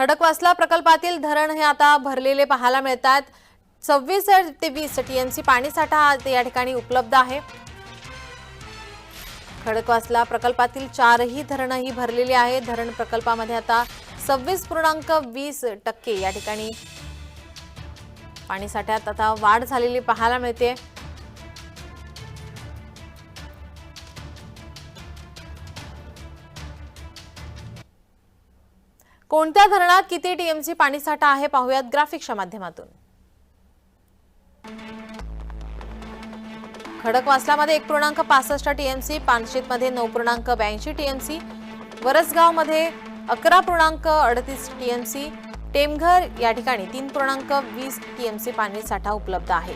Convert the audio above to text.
खडकवासला प्रकल्पातील धरण हे आता भरलेले पाहायला मिळतात. सव्वीस ते वीस टीएमसी पाणीसाठा आज या ठिकाणी उपलब्ध आहे. खडकवासला प्रकल्पातील चारही धरणही भरलेली आहे. धरण प्रकल्पामध्ये आता सव्वीस पूर्णांक वीस टक्के या ठिकाणी पाणीसाठ्यात आता वाढ झालेली पाहायला मिळते. कोणत्या धरणात किती टीएमसी पाणीसाठा आहे पाहूयात ग्राफिक्सच्या माध्यमातून. खडकवासलामध्ये एक पूर्णांक पासष्ट टीएमसी पानशेतमध्ये नऊ पूर्णांक ब्याऐंशी टीएमसी वरसगावमध्ये अकरा पूर्णांक अडतीस टीएमसी टेमघर या ठिकाणी तीन पूर्णांक वीस टीएमसी पाणी साठा उपलब्ध आहे.